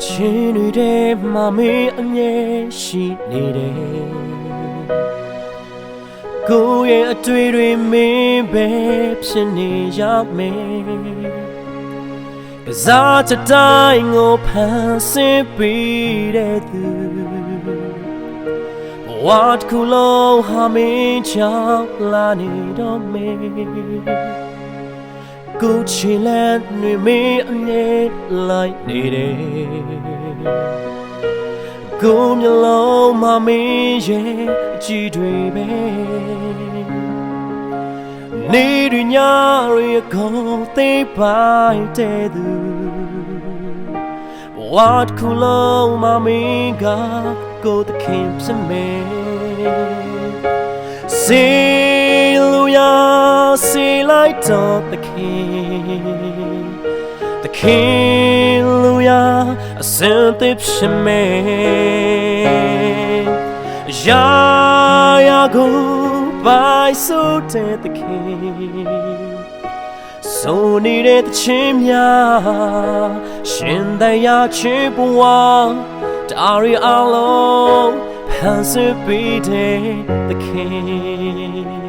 ချင်းတွေထဲမှာမေးအမြဲရှိနေတယ်ကိုယ့်ရဲ့အတွေ့တွေမင်းပဲဖြစ်နေရမယ်ကစားတဲ့တိုင်းကိုဖန်ဆင်းပြီးတဲ့သူဘဝတစ်ခုလုံးဟာမင်းချောင်းလာနေတော့မေ ကိုချီလန်တွေမေးအမြဲလိုက်နေတယ်ကိုမျိုးလုံးမမင်းရဲ့အကြည့်တွေပဲနေရညရီကိုသိပိုင်တဲ့သူဘဝတစ်ခုလုံးမမင်းကကိုတခင်ဖြစ်မယ်စေလူယာစေ လိုက်တော့သခင်သခင်လူယာအစင်သစ်ဖြစ်မယ်ရာယာကိုပိုင်ဆိုတဲ့သခင်ဆိုနေတဲ့ချင်းများရှင်တရားချေဘဝတာရီအလုံးဖန်ဆင်းပေးတဲ့သခင်